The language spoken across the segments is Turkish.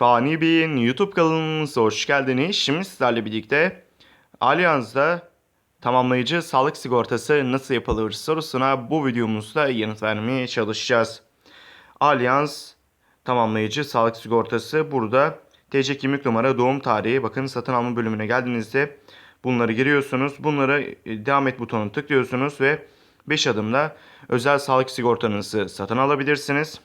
Fani Bey'in YouTube kanalımıza hoş geldiniz. Şimdi sizlerle birlikte Allianz'da tamamlayıcı sağlık sigortası nasıl yapılır sorusuna bu videomuzda yanıt vermeye çalışacağız. Allianz tamamlayıcı sağlık sigortası burada TC kimlik numara, doğum tarihi bakın satın alma bölümüne geldiğinizde bunları giriyorsunuz. Bunlara e, devam et butonunu tıklıyorsunuz ve 5 adımda özel sağlık sigortanızı satın alabilirsiniz.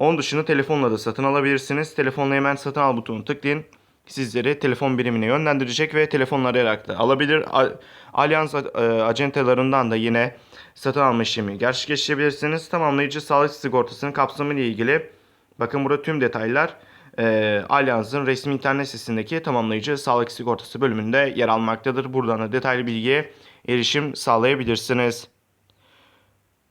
Onun dışında telefonla da satın alabilirsiniz. Telefonla hemen satın al butonunu tıklayın. Sizleri telefon birimine yönlendirecek ve telefonla arayarak da alabilir. A- Allianz e, acentelarından da yine satın alma işlemi gerçekleştirebilirsiniz. Tamamlayıcı sağlık sigortasının kapsamı ile ilgili bakın burada tüm detaylar e, Allianz'ın resmi internet sitesindeki tamamlayıcı sağlık sigortası bölümünde yer almaktadır. Buradan da detaylı bilgiye erişim sağlayabilirsiniz.